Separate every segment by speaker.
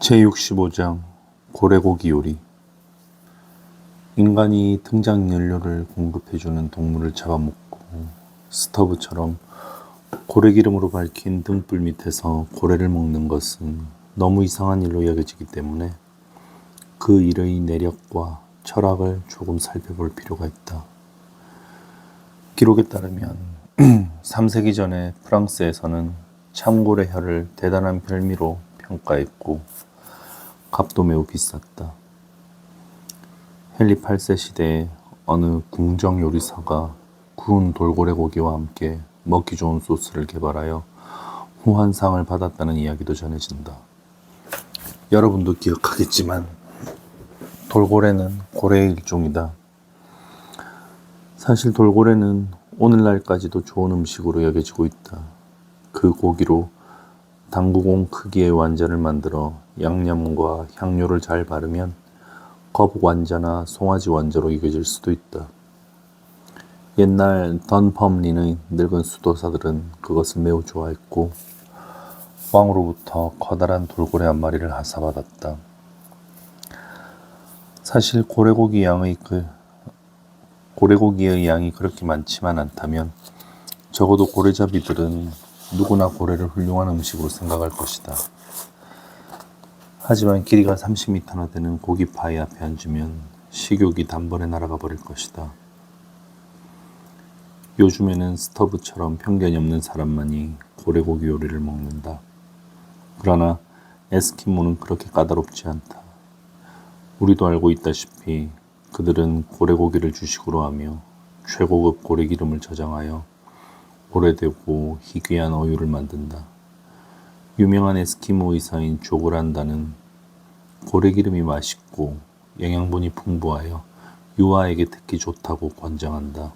Speaker 1: 제65장 고래고기 요리 인간이 등장 연료를 공급해주는 동물을 잡아먹고 스토브처럼 고래기름으로 밝힌 등불 밑에서 고래를 먹는 것은 너무 이상한 일로 여겨지기 때문에 그 일의 내력과 철학을 조금 살펴볼 필요가 있다. 기록에 따르면 3세기 전에 프랑스에서는 참고래 혀를 대단한 별미로 평가했고 값도 매우 비쌌다. 헨리 8세 시대에 어느 궁정 요리사가 구운 돌고래 고기와 함께 먹기 좋은 소스를 개발하여 후한상을 받았다는 이야기도 전해진다. 여러분도 기억하겠지만 돌고래는 고래의 일종이다. 사실 돌고래는 오늘날까지도 좋은 음식으로 여겨지고 있다. 그 고기로 당구공 크기의 완자를 만들어 양념과 향료를 잘 바르면 거북 완자나 송아지 완자로 이겨질 수도 있다. 옛날 던펌린의 늙은 수도사들은 그것을 매우 좋아했고 왕으로부터 커다란 돌고래 한 마리를 하사받았다. 사실 고래고기 양의 그 고래고기의 양이 그렇게 많지만 않다면 적어도 고래잡이들은 누구나 고래를 훌륭한 음식으로 생각할 것이다. 하지만 길이가 30m나 되는 고기 파이 앞에 앉으면 식욕이 단번에 날아가 버릴 것이다. 요즘에는 스토브처럼 편견이 없는 사람만이 고래고기 요리를 먹는다. 그러나 에스키모는 그렇게 까다롭지 않다. 우리도 알고 있다시피 그들은 고래고기를 주식으로 하며 최고급 고래기름을 저장하여 오래되고 희귀한 어유를 만든다. 유명한 에스키모 의사인 조그란다는 고래 기름이 맛있고 영양분이 풍부하여 유아에게 특히 좋다고 권장한다.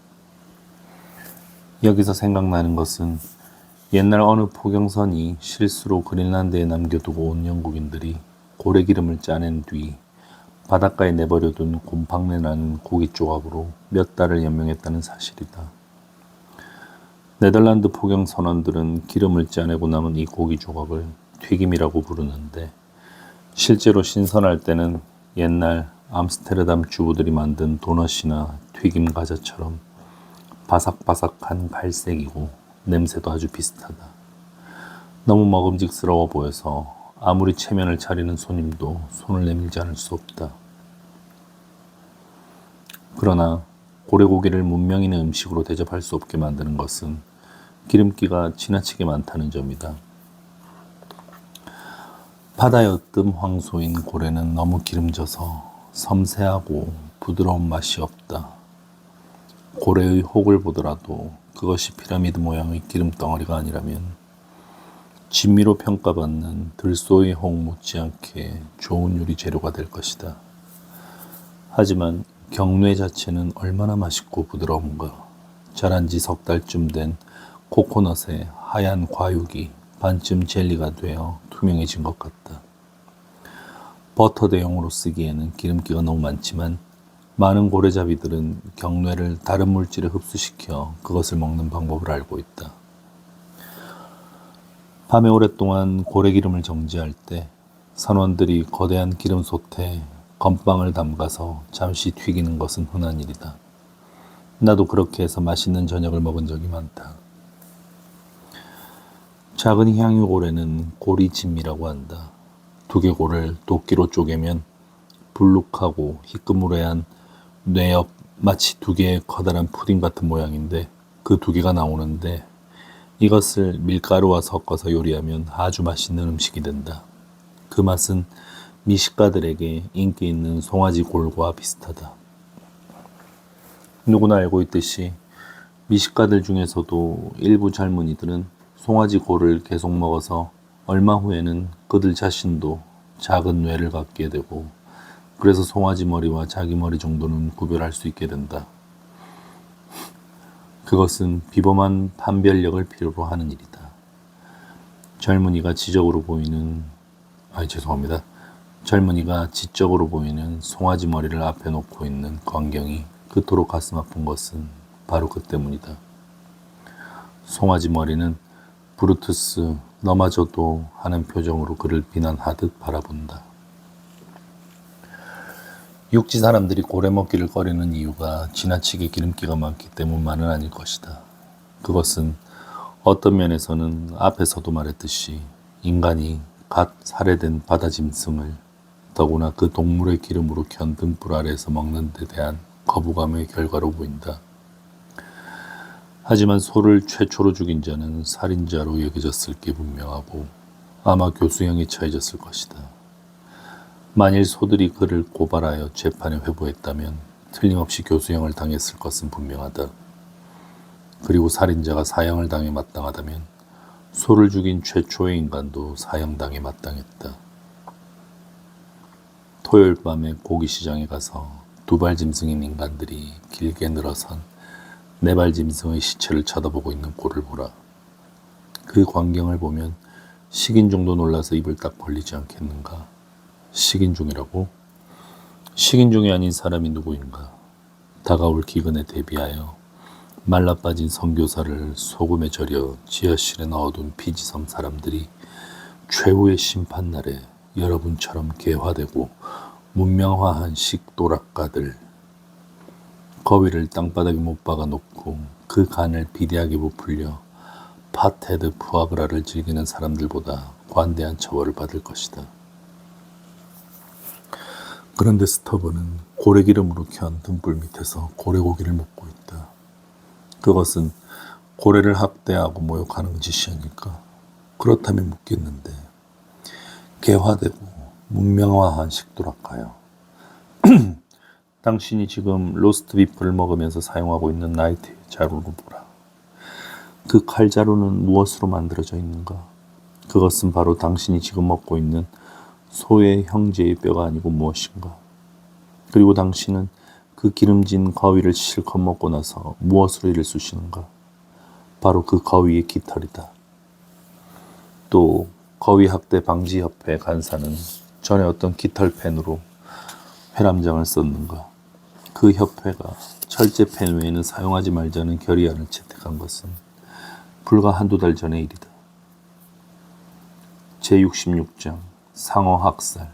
Speaker 1: 여기서 생각나는 것은 옛날 어느 포경선이 실수로 그린란드에 남겨두고 온 영국인들이 고래 기름을 짜낸 뒤 바닷가에 내버려둔 곰팡내 나는 고기 조각으로 몇 달을 연명했다는 사실이다. 네덜란드 포경 선원들은 기름을 짜내고 남은 이 고기 조각을 튀김이라고 부르는데 실제로 신선할 때는 옛날 암스테르담 주부들이 만든 도넛이나 튀김 과자처럼 바삭바삭한 갈색이고 냄새도 아주 비슷하다. 너무 먹음직스러워 보여서 아무리 체면을 차리는 손님도 손을 내밀지 않을 수 없다. 그러나 고래고기를 문명 있는 음식으로 대접할 수 없게 만드는 것은 기름기가 지나치게 많다는 점이다. 바다의 으뜸 황소인 고래는 너무 기름져서 섬세하고 부드러운 맛이 없다. 고래의 혹을 보더라도 그것이 피라미드 모양의 기름 덩어리가 아니라면 진미로 평가받는 들소의 혹 못지않게 좋은 요리 재료가 될 것이다. 하지만 경뇌 자체는 얼마나 맛있고 부드러운가. 자란 지 석 달쯤 된 코코넛의 하얀 과육이 반쯤 젤리가 되어 투명해진 것 같다. 버터 대용으로 쓰기에는 기름기가 너무 많지만 많은 고래잡이들은 경뇌를 다른 물질에 흡수시켜 그것을 먹는 방법을 알고 있다. 밤에 오랫동안 고래 기름을 정지할 때 선원들이 거대한 기름솥에 건빵을 담가서 잠시 튀기는 것은 흔한 일이다. 나도 그렇게 해서 맛있는 저녁을 먹은 적이 많다. 작은 향유고래는 고리짐이라고 한다. 두개골을 도끼로 쪼개면 불룩하고 희끄무레한 뇌옆 마치 두 개의 커다란 푸딩 같은 모양인데 그 두 개가 나오는데 이것을 밀가루와 섞어서 요리하면 아주 맛있는 음식이 된다. 그 맛은 미식가들에게 인기 있는 송아지 골과 비슷하다. 누구나 알고 있듯이 미식가들 중에서도 일부 젊은이들은 송아지 골을 계속 먹어서 얼마 후에는 그들 자신도 작은 뇌를 갖게 되고 그래서 송아지 머리와 자기 머리 정도는 구별할 수 있게 된다. 그것은 비범한 판별력을 필요로 하는 일이다. 젊은이가 지적으로 보이는 아 죄송합니다. 젊은이가 지적으로 보이는 송아지 머리를 앞에 놓고 있는 광경이 그토록 가슴 아픈 것은 바로 그 때문이다. 송아지 머리는 브루투스 너마저도 하는 표정으로 그를 비난하듯 바라본다. 육지 사람들이 고래 먹기를 꺼리는 이유가 지나치게 기름기가 많기 때문만은 아닐 것이다. 그것은 어떤 면에서는 앞에서도 말했듯이 인간이 갓 살해된 바다 짐승을 더구나 그 동물의 기름으로 켠 등불 아래에서 먹는 데 대한 거부감의 결과로 보인다. 하지만 소를 최초로 죽인 자는 살인자로 여겨졌을 게 분명하고 아마 교수형에 처해졌을 것이다. 만일 소들이 그를 고발하여 재판에 회부했다면 틀림없이 교수형을 당했을 것은 분명하다. 그리고 살인자가 사형을 당해 마땅하다면 소를 죽인 최초의 인간도 사형당해 마땅했다. 토요일 밤에 고기 시장에 가서 두발 짐승인 인간들이 길게 늘어선 네발 짐승의 시체를 쳐다보고 있는 꼴을 보라. 그 광경을 보면 식인종도 놀라서 입을 딱 벌리지 않겠는가. 식인종이라고? 식인종이 아닌 사람이 누구인가? 다가올 기근에 대비하여 말라 빠진 선교사를 소금에 절여 지하실에 넣어둔 피지섬 사람들이 최후의 심판날에 여러분처럼 개화되고 문명화한 식도락가들 거위를 땅바닥에 못 박아 놓고 그 간을 비대하게 부풀려 파테드 푸아그라를 즐기는 사람들보다 관대한 처벌을 받을 것이다. 그런데 스터브는 고래기름으로 켠 등불 밑에서 고래고기를 먹고 있다. 그것은 고래를 학대하고 모욕하는 짓이 아닐까? 그렇다면 묻겠는데 개화되고 문명화한 식도락가요. 당신이 지금 로스트 비프를 먹으면서 사용하고 있는 나이트 자루를 보라. 그 칼자루는 무엇으로 만들어져 있는가? 그것은 바로 당신이 지금 먹고 있는 소의 형제의 뼈가 아니고 무엇인가? 그리고 당신은 그 기름진 거위를 실컷 먹고 나서 무엇으로 이를 쑤시는가? 바로 그 거위의 깃털이다. 또 거위 학대 방지 협회 간사는 전에 어떤 깃털펜으로 회람장을 썼는가? 그 협회가 철제펜 외에는 사용하지 말자는 결의안을 채택한 것은 불과 한두 달 전의 일이다. 제66장 상어 학살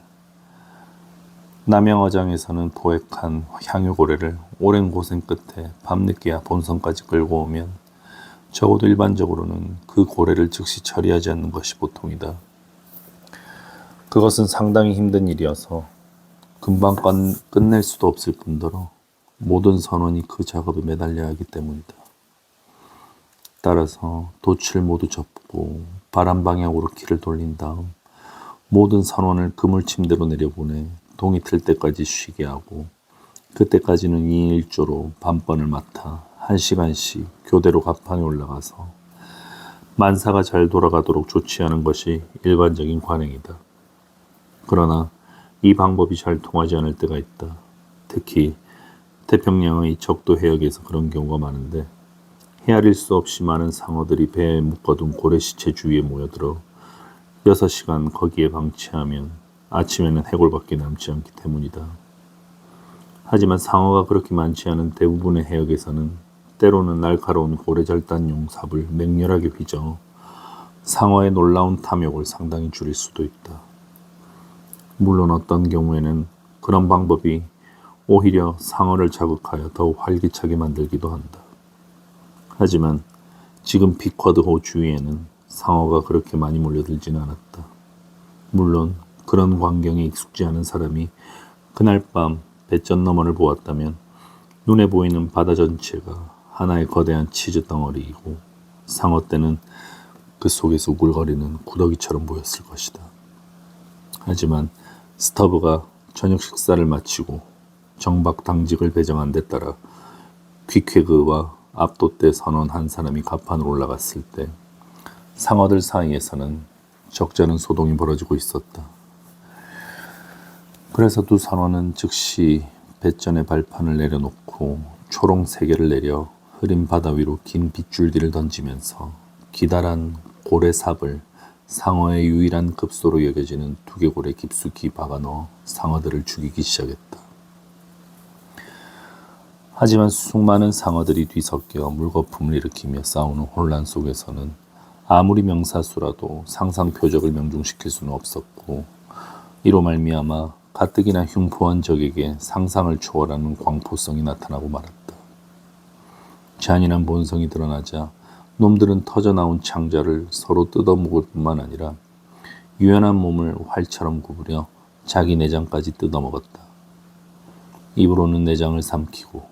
Speaker 1: 남양어장에서는 포획한 향유고래를 오랜 고생 끝에 밤늦게야 본선까지 끌고 오면 적어도 일반적으로는 그 고래를 즉시 처리하지 않는 것이 보통이다. 그것은 상당히 힘든 일이어서 금방 끝- 끝낼 수도 없을 뿐더러 모든 선원이 그 작업에 매달려야 하기 때문이다. 따라서 돛을 모두 접고 바람 방향으로 키를 돌린 다음 모든 선원을 그물 침대로 내려보내 동이 틀 때까지 쉬게 하고 그때까지는 2인 1조로 밤번을 맡아 한 시간씩 교대로 갑판에 올라가서 만사가 잘 돌아가도록 조치하는 것이 일반적인 관행이다. 그러나 이 방법이 잘 통하지 않을 때가 있다. 특히 태평양의 적도 해역에서 그런 경우가 많은데 헤아릴 수 없이 많은 상어들이 배에 묶어둔 고래 시체 주위에 모여들어 6시간 거기에 방치하면 아침에는 해골밖에 남지 않기 때문이다. 하지만 상어가 그렇게 많지 않은 대부분의 해역에서는 때로는 날카로운 고래절단 용 삽을 맹렬하게 휘저 상어의 놀라운 탐욕을 상당히 줄일 수도 있다. 물론 어떤 경우에는 그런 방법이 오히려 상어를 자극하여 더욱 활기차게 만들기도 한다. 하지만 지금 피쿼드호 주위에는 상어가 그렇게 많이 몰려들지는 않았다. 물론 그런 광경에 익숙지 않은 사람이 그날 밤 배전 너머를 보았다면 눈에 보이는 바다 전체가 하나의 거대한 치즈 덩어리이고 상어 떼는 그 속에서 우글거리는 구더기처럼 보였을 것이다. 하지만 스터브가 저녁 식사를 마치고 정박 당직을 배정한 데 따라 퀴쾌그와 압도대 선원 한 사람이 갑판으로 올라갔을 때 상어들 사이에서는 적잖은 소동이 벌어지고 있었다. 그래서 두 선원은 즉시 배전의 발판을 내려놓고 초롱 세 개를 내려 흐린 바다 위로 긴 빗줄기를 던지면서 기다란 고래삽을 상어의 유일한 급소로 여겨지는 두개골에 깊숙이 박아넣어 상어들을 죽이기 시작했다. 하지만 수많은 상어들이 뒤섞여 물거품을 일으키며 싸우는 혼란 속에서는 아무리 명사수라도 상상 표적을 명중시킬 수는 없었고 이로 말미암아 가뜩이나 흉포한 적에게 상상을 초월하는 광포성이 나타나고 말았다. 잔인한 본성이 드러나자 놈들은 터져나온 창자를 서로 뜯어먹을 뿐만 아니라 유연한 몸을 활처럼 구부려 자기 내장까지 뜯어먹었다. 입으로는 내장을 삼키고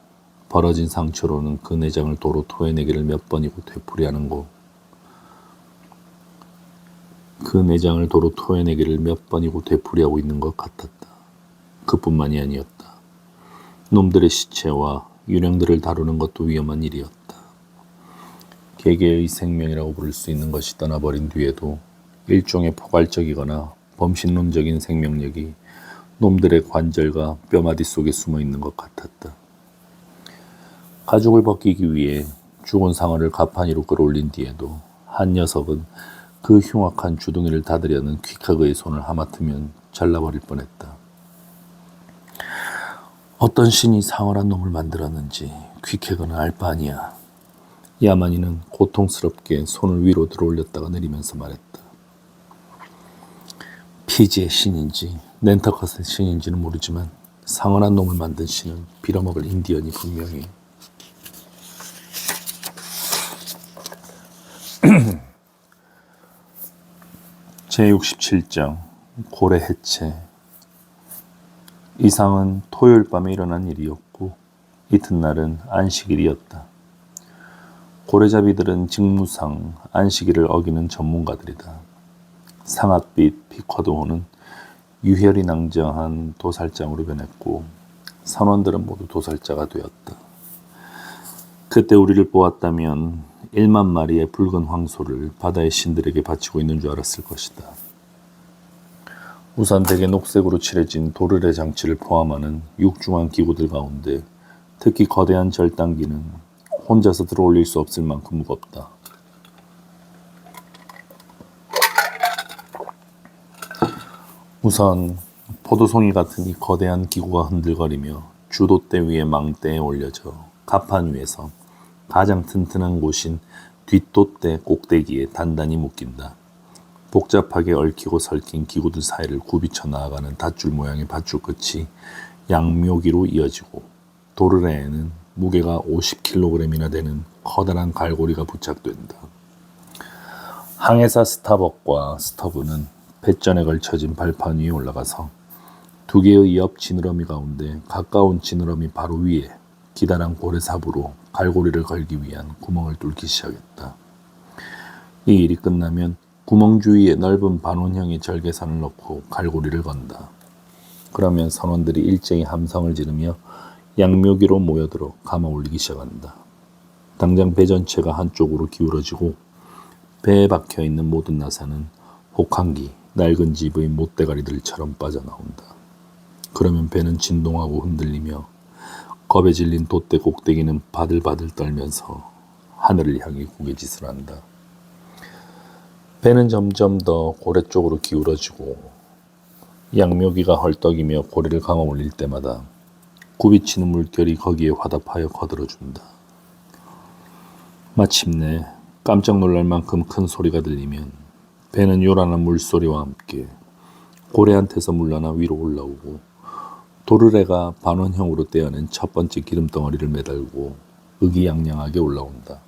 Speaker 1: 벌어진 상처로는 그 내장을 도로 토해내기를 몇 번이고 되풀이하는 거. 그 내장을 도로 토해내기를 몇 번이고 되풀이하고 있는 것 같았다. 그뿐만이 아니었다. 놈들의 시체와 유령들을 다루는 것도 위험한 일이었다. 개개의 생명이라고 부를 수 있는 것이 떠나버린 뒤에도 일종의 포괄적이거나 범신론적인 생명력이 놈들의 관절과 뼈마디 속에 숨어 있는 것 같았다. 가죽을 벗기기 위해 죽은 상어를 가판 위로 끌어올린 뒤에도 한 녀석은 그 흉악한 주둥이를 닫으려는 퀴카그의 손을 하마터면 잘라버릴 뻔했다. 어떤 신이 상어란 놈을 만들었는지 퀴케그는 알 바 아니야. 야만이는 고통스럽게 손을 위로 들어올렸다가 내리면서 말했다. 피지의 신인지 렌터컷의 신인지는 모르지만 상어란 놈을 만든 신은 빌어먹을 인디언이 분명해. 제67장 고래 해체 이상은 토요일 밤에 일어난 일이었고 이튿날은 안식일이었다. 고래잡이들은 직무상 안식일을 어기는 전문가들이다. 상아빛 피커도호는 유혈이 낭정한 도살장으로 변했고 선원들은 모두 도살자가 되었다. 그때 우리를 보았다면 1만 마리의 붉은 황소를 바다의 신들에게 바치고 있는 줄 알았을 것이다. 대개 녹색으로 칠해진 도르래 장치를 포함하는 육중한 기구들 가운데 특히 거대한 절단기는 혼자서 들어올릴 수 없을 만큼 무겁다. 우선 포도송이 같은 이 거대한 기구가 흔들거리며 주도대 위에 망대에 올려져 가판 위에서 가장 튼튼한 곳인 뒷돛대 꼭대기에 단단히 묶인다. 복잡하게 얽히고 설킨 기구들 사이를 굽이쳐 나아가는 닷줄 모양의 밧줄 끝이 양묘기로 이어지고 도르래에는 무게가 50kg이나 되는 커다란 갈고리가 부착된다. 항해사 스타벅과 스터브는 배전에 걸쳐진 발판 위에 올라가서 두 개의 옆 지느러미 가운데 가까운 지느러미 바로 위에 기다란 고래삽으로 갈고리를 걸기 위한 구멍을 뚫기 시작했다. 이 일이 끝나면 구멍 주위에 넓은 반원형의 절개선을 넣고 갈고리를 건다. 그러면 선원들이 일제히 함성을 지르며 양묘기로 모여들어 감아 올리기 시작한다. 당장 배 전체가 한쪽으로 기울어지고 배에 박혀 있는 모든 나사는 혹한기, 낡은 집의 못대가리들처럼 빠져나온다. 그러면 배는 진동하고 흔들리며 겁에 질린 돛대 꼭대기는 바들바들 떨면서 하늘을 향해 구개짓을 한다. 배는 점점 더 고래 쪽으로 기울어지고 양묘기가 헐떡이며 고래를 감아 올릴 때마다 굽이치는 물결이 거기에 화답하여 거들어준다. 마침내 깜짝 놀랄 만큼 큰 소리가 들리면 배는 요란한 물소리와 함께 고래한테서 물러나 위로 올라오고 도르래가 반원형으로 떼어낸 첫 번째 기름덩어리를 매달고 의기양양하게 올라온다.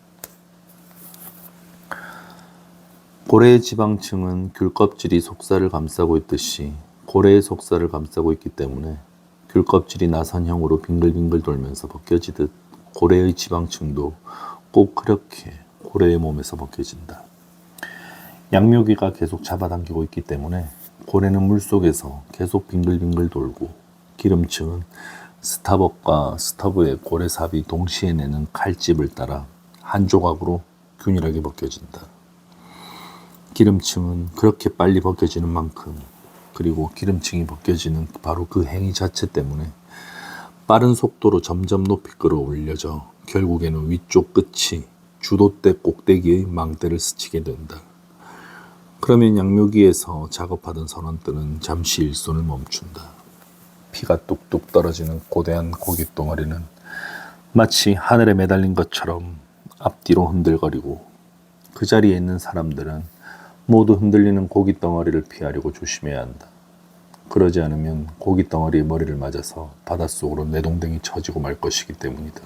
Speaker 1: 고래의 지방층은 귤껍질이 속살을 감싸고 있듯이 고래의 속살을 감싸고 있기 때문에 귤 껍질이 나선형으로 빙글빙글 돌면서 벗겨지듯 고래의 지방층도 꼭 그렇게 고래의 몸에서 벗겨진다. 양묘기가 계속 잡아당기고 있기 때문에 고래는 물속에서 계속 빙글빙글 돌고 기름층은 스타벅과 스터브의 고래삽이 동시에 내는 칼집을 따라 한 조각으로 균일하게 벗겨진다. 기름층은 그렇게 빨리 벗겨지는 만큼 그리고 기름층이 벗겨지는 바로 그 행위 자체 때문에 빠른 속도로 점점 높이 끌어올려져 결국에는 위쪽 끝이 주도대 꼭대기의 망대를 스치게 된다. 그러면 양묘기에서 작업하던 선원들은 잠시 일손을 멈춘다. 피가 뚝뚝 떨어지는 고대한 고깃덩어리는 마치 하늘에 매달린 것처럼 앞뒤로 흔들거리고 그 자리에 있는 사람들은 모두 흔들리는 고기 덩어리를 피하려고 조심해야 한다. 그러지 않으면 고기 덩어리에 머리를 맞아서 바닷속으로 내동댕이 쳐지고 말 것이기 때문이다.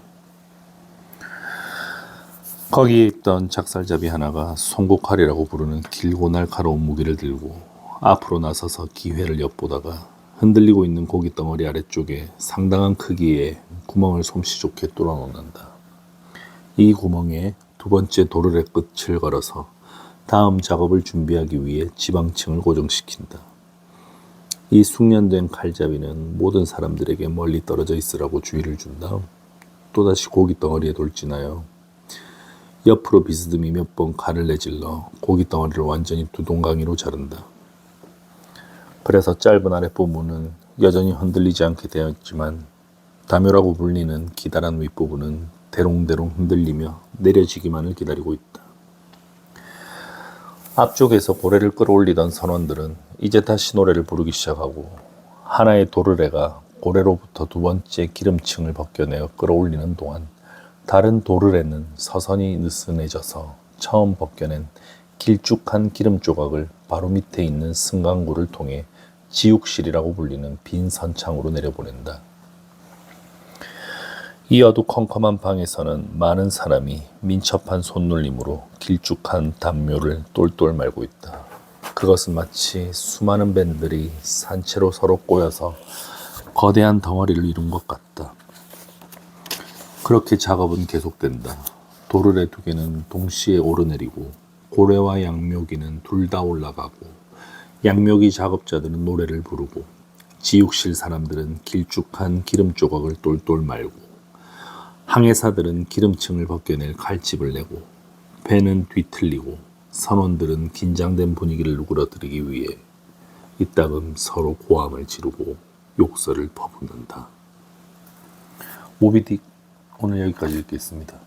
Speaker 1: 거기에 있던 작살잡이 하나가 송곳칼이라고 부르는 길고 날카로운 무기를 들고 앞으로 나서서 기회를 엿보다가 흔들리고 있는 고기 덩어리 아래쪽에 상당한 크기의 구멍을 솜씨 좋게 뚫어 놓는다. 이 구멍에 두 번째 도르의 끝을 걸어서 다음 작업을 준비하기 위해 지방층을 고정시킨다. 이 숙련된 칼잡이는 모든 사람들에게 멀리 떨어져 있으라고 주의를 준 다음 또다시 고기 덩어리에 돌진하여 옆으로 비스듬히 몇 번 칼을 내질러 고기 덩어리를 완전히 두 동강이로 자른다. 그래서 짧은 아랫부분은 여전히 흔들리지 않게 되었지만 다묘라고 불리는 기다란 윗부분은 대롱대롱 흔들리며 내려지기만을 기다리고 있다. 앞쪽에서 고래를 끌어올리던 선원들은 이제 다시 노래를 부르기 시작하고 하나의 도르래가 고래로부터 두 번째 기름층을 벗겨내어 끌어올리는 동안 다른 도르래는 서서히 느슨해져서 처음 벗겨낸 길쭉한 기름 조각을 바로 밑에 있는 승강구를 통해 지육실이라고 불리는 빈 선창으로 내려보낸다. 이 어두컴컴한 방에서는 많은 사람이 민첩한 손놀림으로 길쭉한 담요를 똘똘 말고 있다. 그것은 마치 수많은 밴들이 산채로 서로 꼬여서 거대한 덩어리를 이룬 것 같다. 그렇게 작업은 계속된다. 도르래 두 개는 동시에 오르내리고 고래와 양묘기는 둘 다 올라가고 양묘기 작업자들은 노래를 부르고 지육실 사람들은 길쭉한 기름 조각을 똘똘 말고 항해사들은 기름층을 벗겨낼 칼집을 내고 배는 뒤틀리고 선원들은 긴장된 분위기를 누그러뜨리기 위해 이따금 서로 고함을 지르고 욕설을 퍼붓는다. 모비딕 오늘 여기까지 읽겠습니다.